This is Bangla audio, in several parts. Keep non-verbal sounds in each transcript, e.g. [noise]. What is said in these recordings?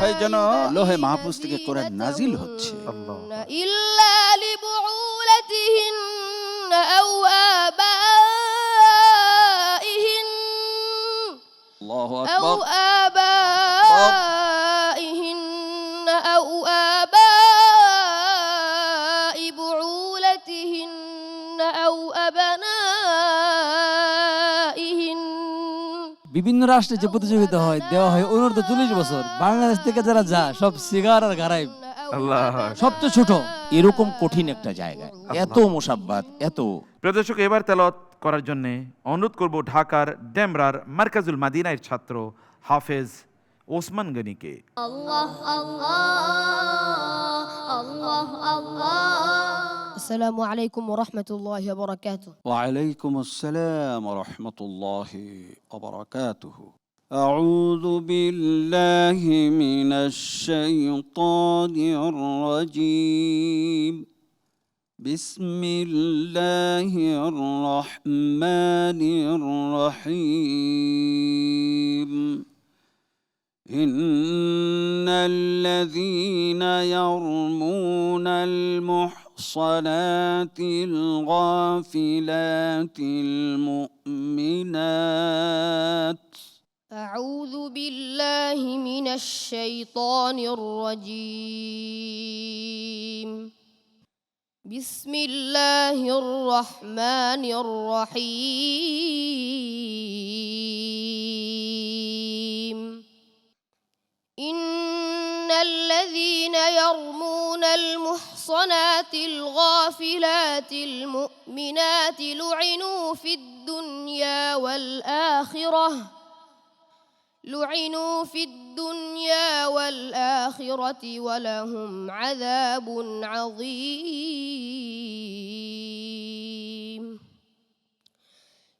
হয় যেন লোহে মাহফুজ থেকে কোরআন নাজিল হচ্ছে। ইল্লা লিবুলাতিহিন আও আবাইহিন আল্লাহু আকবার। বিভিন্ন রাষ্ট্রে যে প্রতিযোগিতা হয় দেওয়া হয় অনুরোধ চল্লিশ বছর। বাংলাদেশ থেকে যারা যা সব সিগার আর গারাই সবচেয়ে ছোট। এরকম কঠিন একটা জায়গায়। এত মোসাব্বাত এত। প্রদর্শক এবার তেলত করার জন্য অনুরোধ করব ঢাকার ডেমরার মার্কাজুল মাদিনায় ছাত্র হাফেজ ওসমান গনিকে। আল্লাহ আল্লাহ আল্লাহ আল্লাহ। السلام عليكم ورحمة الله وبركاته. وعليكم السلام ورحمة الله وبركاته. أعوذ بالله من الشيطان الرجيم. بسم الله الرحمن الرحيم. إن الذين يرمون المحصنات الغافلات المؤمنات أعوذ بالله من الشيطان الرجيم. بسم الله الرحمن الرحيم. الذين يرمون المحصنات الغافلات المؤمنات لعنوا في الدنيا والآخرة لعنوا في الدنيا والآخرة ولهم عذاب عظيم.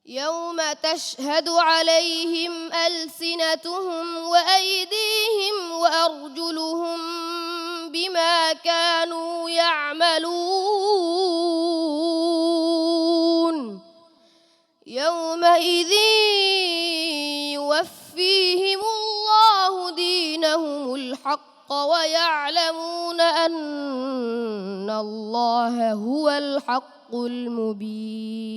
يوم تشهد عليهم ألسنتهم وأيديهم وأرجلهم بما كانوا يعملون. يومئذ يوفيهم الله دينهم الحق ويعلمون أن الله هو الحق المبين.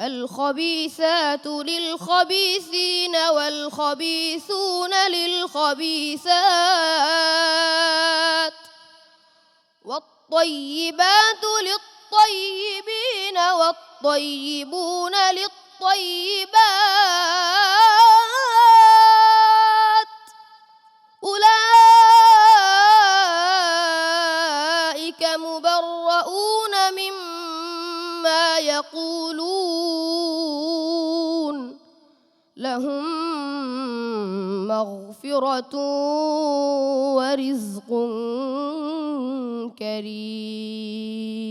الخبيثات للخبيثين والخبيثون للخبيثات والطيبات للطيبين والطيبون للطيبات أولئك مبرؤون مما يقولون لهم مغفرة ورزق كريم.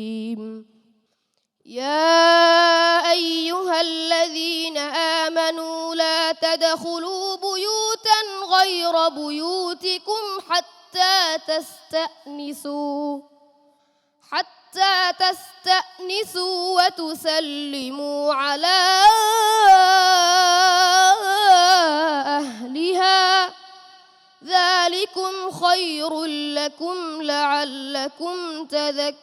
يا أيها الذين آمنوا لا تدخلوا بيوتا غير بيوتكم حتى تستأنسوا. حتى تستأنسوا وتسلموا على أهلها. ذلكم خير لكم لعلكم تذكرون.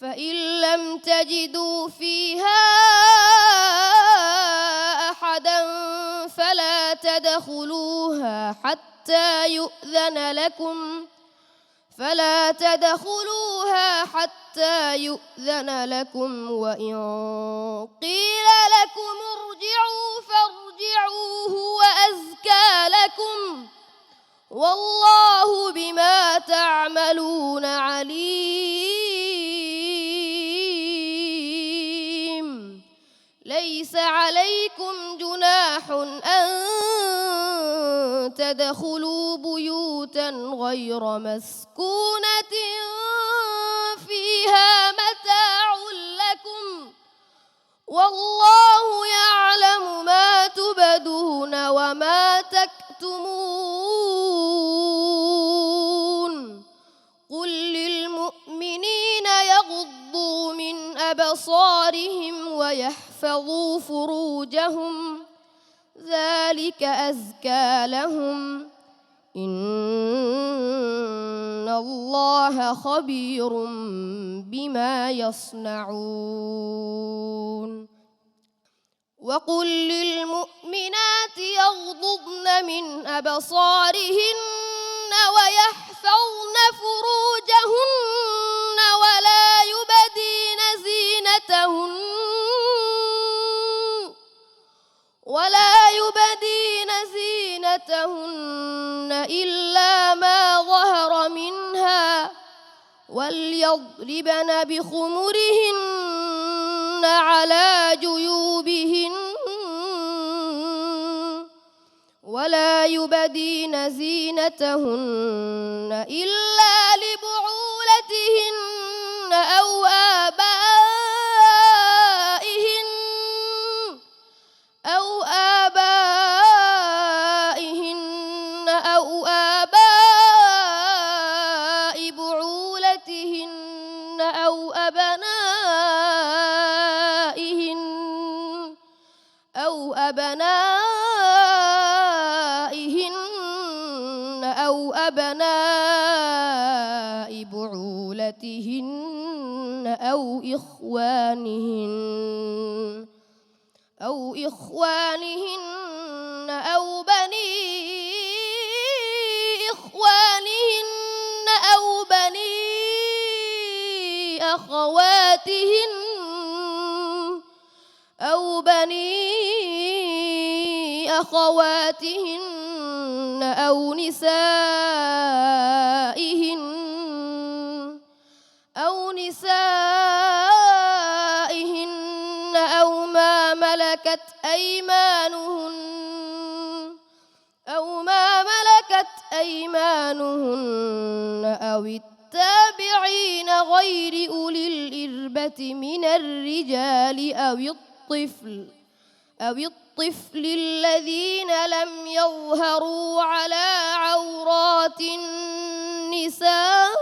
فإن لم تجدوا فيها أحدا فلا تدخلوها حتى يؤذن لكم فلا تدخلوها حتى يؤذن لكم وإن قيل لكم ارجعوا فارجعوا هو أزكى لكم والله بما تعملون عليم. تدخلوا بيوتا غير مسكونة فيها متاع لكم والله يعلم ما تبدون وما تكتمون. قل للمؤمنين يغضوا من أبصارهم ويحفظوا يحفظوا فروجهم ذلك أزكى لهم. إن الله خبير بما يصنعون. وقل للمؤمنات يغضضن من أبصارهن ويحفظن فروجهن ولا يبدين زينتهن. ولا يبدين زينتهن إلا ما ظهر منها وليضربن بخمرهن على جيوبهن ولا يبدين زينتهن إلا لبعولتهن أبناء بعولتهن أو إخوانهن أو إخوانهن أو بني إخوانهن أو بني أخواتهن أو بني أخواتهن أو نسائهن أيمانهن أو ما ملكت أيمانهن أو التابعين غير أولي الإربة من الرجال أو الطفل أو الطفل الذين لم يظهروا على عورات النساء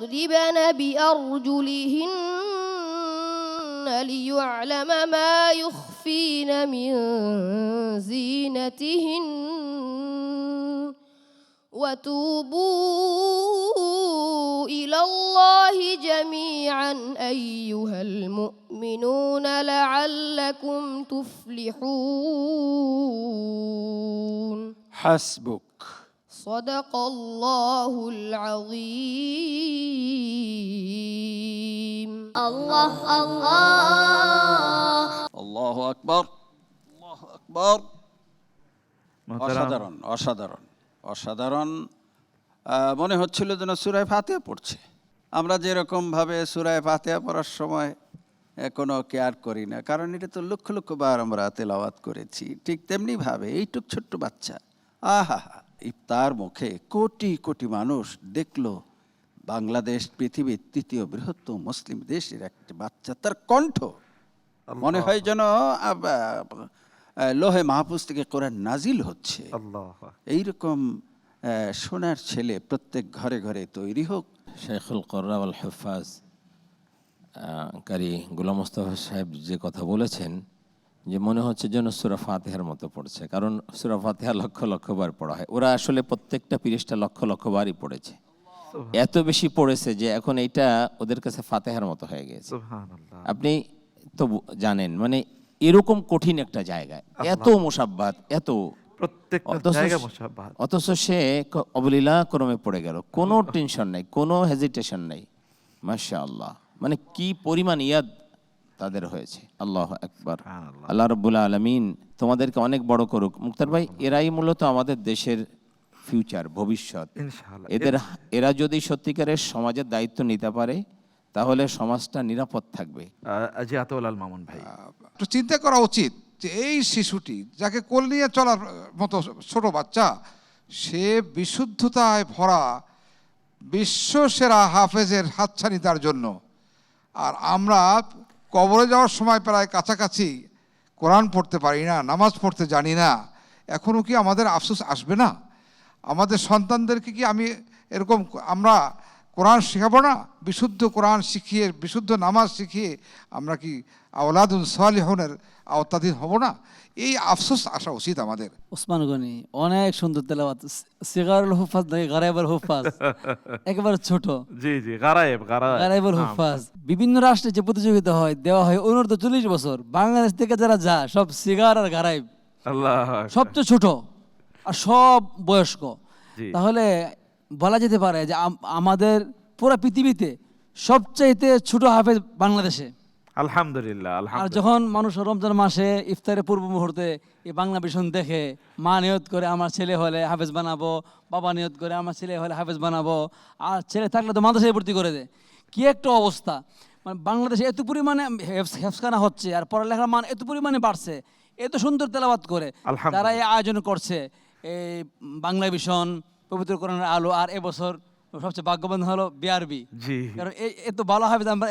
يضربن بأرجلهن ليعلم ما يخفين من زينتهن. وتوبوا إلى الله جميعا أيها المؤمنون لعلكم تفلحون. حسبك. صدق الله العظيم الله الله আল্লাহ আকবর আল্লাহ আকবর মোহতারাম অসাধারণ অসাধারণ অসাধারণ আহ, মনে হচ্ছিল যেন সুরায় ফাতেহা পড়ছে আমরা যেরকম ভাবে সুরায় ফাতেহা পড়ার সময় আহ, কোনো কেয়ার করি না কারণ এটা তো লক্ষ লক্ষ বার আমরা তেলাওয়াত করেছি ঠিক তেমনি ভাবে এইটুক ছোট্ট বাচ্চা আহা ইফতার মুখে কোটি কোটি মানুষ দেখল বাংলাদেশ পৃথিবীর তৃতীয় বৃহত্তম মুসলিম দেশের একটি বাচ্চা তার কণ্ঠ। মনে হয় যেন লোহে মাহফুজ থেকে কোরআন নাজিল হচ্ছে। এইরকম সোনার ছেলে প্রত্যেক ঘরে ঘরে তৈরি হোক। শেখুল কর্রা আল হেফাজ কারি গোলাম মোস্তফা সাহেব যে কথা বলেছেন যে মনে হচ্ছে যেন সুরা ফাতেহার মতো পড়ছে কারণ সুরা ফাতেহা লক্ষ লক্ষ বার পড়া হয়। ওরা আসলে প্রত্যেকটা পৃষ্ঠা লক্ষ লক্ষ বারই পড়েছে। এত বেশি পড়েছে যে এখন এইটা ওদের কাছে ফাতেহার মতো হয়ে গেছে। আপনি তো জানেন মানে এরকম কঠিন একটা জায়গায় এত মোসাব্বাত এত অথচ- জায়গা সে অবলীলা ক্রমে পড়ে গেল। কোনো টেনশন নাই কোনো হেজিটেশন নাই। মাশা আল্লাহ মানে কি পরিমাণ ইয়াদ তাদের হয়েছে। আল্লাহ একবার আল্লাহ রব্বুল আলমিন তোমাদেরকে অনেক বড় করুক। মুক্তার ভাই এরাই মূলত আমাদের দেশের ফিউচার ভবিষ্যৎ। এদের এরা যদি সত্যিকারের সমাজের দায়িত্ব নিতে পারে তাহলে সমাজটা নিরাপদ থাকবে। মামুন ভাই। একটু চিন্তা করা উচিত যে এই শিশুটি যাকে কোল নিয়ে চলার মতো ছোট বাচ্চা সে বিশুদ্ধতায় ভরা বিশ্ব সেরা হাফেজের হাতছানি তার জন্য। আর আমরা কবরে যাওয়ার সময় প্রায় কাছাকাছি কোরআন পড়তে পারি না, নামাজ পড়তে জানি না। এখনও কি আমাদের আফসোস আসবে না? আমাদের সন্তানদেরকে কি আমি এরকম আমরা কোরআন শেখাবো না? বিশুদ্ধ কোরআন শিখিয়ে, বিশুদ্ধ নামাজ শিখিয়ে আমরা কি আওলাদুল সালিহনের আওতাধীন হব না? এই আফসোস আসা উচিত আমাদের। ওসমান গনি অনেক সুন্দর তেলাওয়াত। সিগারুল হুফাজ নয় গারাইবুল হুফাজ। [laughs] একেবারে ছোট। জি জি গারায়েব গারাইবুল হুফাজ। বিভিন্ন রাষ্ট্রে যে প্রতিযোগিতা হয় দেওয়া হয় অনূর্ধ্ব চল্লিশ বছর। বাংলাদেশ থেকে যারা যা সব সিগার আর গারাইব। আল্লাহ সবচেয়ে ছোট আর সব বয়স্ক। তাহলে বলা যেতে পারে যে আমাদের পুরো পৃথিবীতে সবচাইতে ছোট হাফেজ বাংলাদেশে। আলহামদুলিল্লাহ আর যখন মানুষ রমজান মাসে ইফতারের পূর্ব মুহূর্তে এই বাংলা ভীষণ দেখে মা নিয়ত করে আমার ছেলে হলে হাফেজ বানাবো বাবা নিয়ত করে আমার ছেলে হলে হাফেজ বানাবো আর ছেলে থাকলে তো মাদ্রাসায় ভর্তি করে দেয়। কি একটা অবস্থা। মানে বাংলাদেশে এত পরিমাণে হেফ- হেফসখানা হচ্ছে আর পড়ালেখার মান এত পরিমাণে বাড়ছে এত সুন্দর তেলাবাত করে। তারা এই আয়োজন করছে এই বাংলা ভীষণ পবিত্র কোরআনের আলো আর এবছর সবচেয়ে ভাগ্যবান হলো বিআরবি জি। কারণ এত ভালো হাফেজ আমরা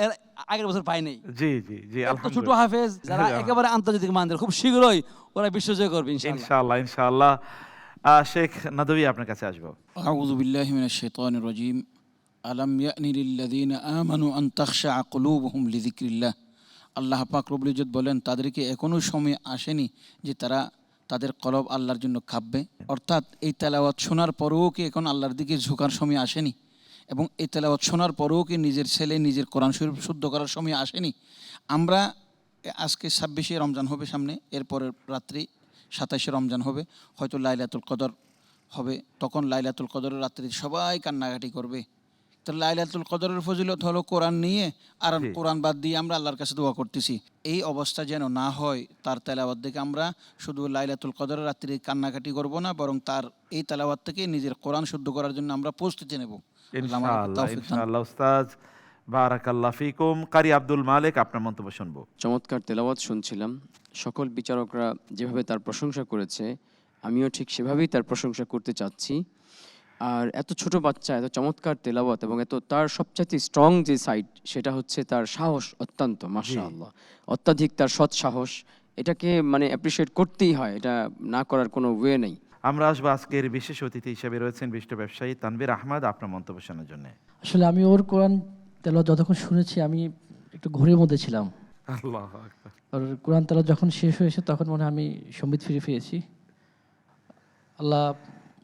আগের বছর পাই নাই। জি জি জি ছোট হাফেজ যারা [laughs] একেবারে আন্তর্জাতিক মানদের খুব শীঘ্রই ওরা বিশ্বজয় করবে ইনশাআল্লাহ। ইনশাআল্লাহ শেখ নাদবি আপনার কাছে আসব। আউযু বিল্লাহি মিনাশ শাইতানির রাজিম। আলাম ইয়ানি লিল্লাযিনা আমানু আন তাখশা কুলুবুহুম আল্লাহ পাক ইজ্জত বলেন তাদেরকে এখনও সময় আসেনি যে তারা তাদের কলব আল্লাহর জন্য কাঁপবে। অর্থাৎ এই তেলাওয়াত শোনার পরেও কি এখন আল্লাহর দিকে ঝোঁকার সময় আসেনি? এবং এই তেলাওয়াত শোনার পরেও কি নিজের ছেলে নিজের কোরআন শরীফ শুদ্ধ করার সময় আসেনি? আমরা আজকে ছাব্বিশে রমজান হবে সামনে, এরপরের রাত্রি সাতাশে রমজান হবে, হয়তো লাইলাতুল কদর হবে, তখন লাইলাতুল কদরের রাত্রি সবাই কান্নাকাটি করবে। তো লাইলাতুল কদরের ফজিলত হলো কোরআন নিয়ে আর কোরআন বাদ দিয়ে আমরা আল্লাহর কাছে দোয়া করতেছি। এই অবস্থা যেন না হয় তার তেলাওয়াত দেখে আমরা শুধু লাইলাতুল কদরের রাত্রি কান্নাকাটি করব না বরং তার এই তেলাওয়াত থেকে নিজের কোরআন শুদ্ধ করার জন্য আমরা প্রস্তুতি নেব। ইনশাআল্লাহ ফিকুম। কারি আব্দুল মালিক আপনার মন্তব্য শুনব। চমৎকার তেলাওয়াত শুনছিলাম। সকল বিচারকরা যেভাবে তার প্রশংসা করেছে আমিও ঠিক সেভাবেই তার প্রশংসা করতে চাচ্ছি। আর এত ছোট বাচ্চা এত চমৎকার তেলাওয়াত এবং এত তার সবচাইতে স্ট্রং যে সাইড সেটা হচ্ছে তার সাহস অত্যন্ত মাশাআল্লাহ। অত্যাধিক তার সৎ সাহস এটাকে মানে অ্যাপ্রিসিয়েট করতেই হয় এটা না করার কোনো ওয়ে নেই। আমরা আসব আজকের বিশেষ অতিথি হিসেবে রয়েছেন বিশিষ্ট ব্যবসায়ী তানভীর আহমদ আপনার মন্তব্য শোনার জন্য। আসলে আমি ওর কোরআন তেলাওয়াত যতক্ষণ শুনেছি আমি একটু ঘোরের মধ্যে ছিলাম। আল্লাহ আর কোরআন তেলাওয়াত যখন শেষ হয়েছে তখন মনে হয় আমি সম্বিত ফিরে পেয়েছি আল্লাহ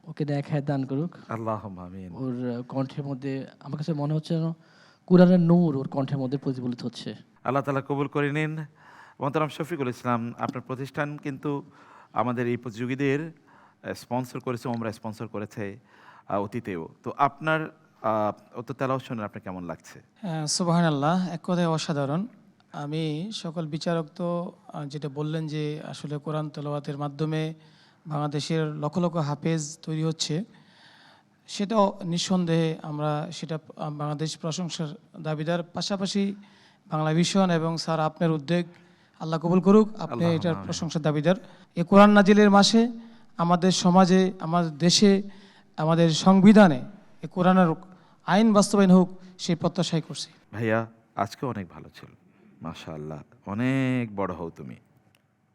ওকে দেখায় দান করুক। আল্লাহ আমিন। ওর কণ্ঠের মধ্যে আমার কাছে মনে হচ্ছে যেন কোরআনের নূর ওর কণ্ঠের মধ্যে প্রতিফলিত হচ্ছে। আল্লাহ তালা কবুল করে নিন। মহতারাম শফিকুল ইসলাম আপনার প্রতিষ্ঠান কিন্তু আমাদের এই প্রতিযোগীদের স্পন্সর করেছে ওমরা স্পন্সর করেছে অতীতেও। তো আপনার অত তেলাও শুনে আপনার কেমন লাগছে? সুবাহান আল্লাহ এক কথায় অসাধারণ। আমি সকল বিচারক তো যেটা বললেন যে আসলে কোরআন তেলাওয়াতের মাধ্যমে বাংলাদেশের লক্ষ লক্ষ হাফেজ তৈরি হচ্ছে। সেটাও নিঃসন্দেহে আমরা সেটা বাংলাদেশ প্রশংসার দাবিদার। পাশাপাশি বাংলা ভিশন এবং স্যার আপনার উদ্যোগ আল্লাহ কবুল করুক আপনি এটার প্রশংসার দাবিদার। এ কোরআন নাজিলের মাসে আমাদের সমাজে আমাদের দেশে আমাদের সংবিধানে এই কোরআনের আইন বাস্তবায়ন হোক সেই প্রত্যাশাই করছি। ভাইয়া আজকে অনেক ভালো ছিল। মাশা আল্লাহ অনেক বড় হও তুমি।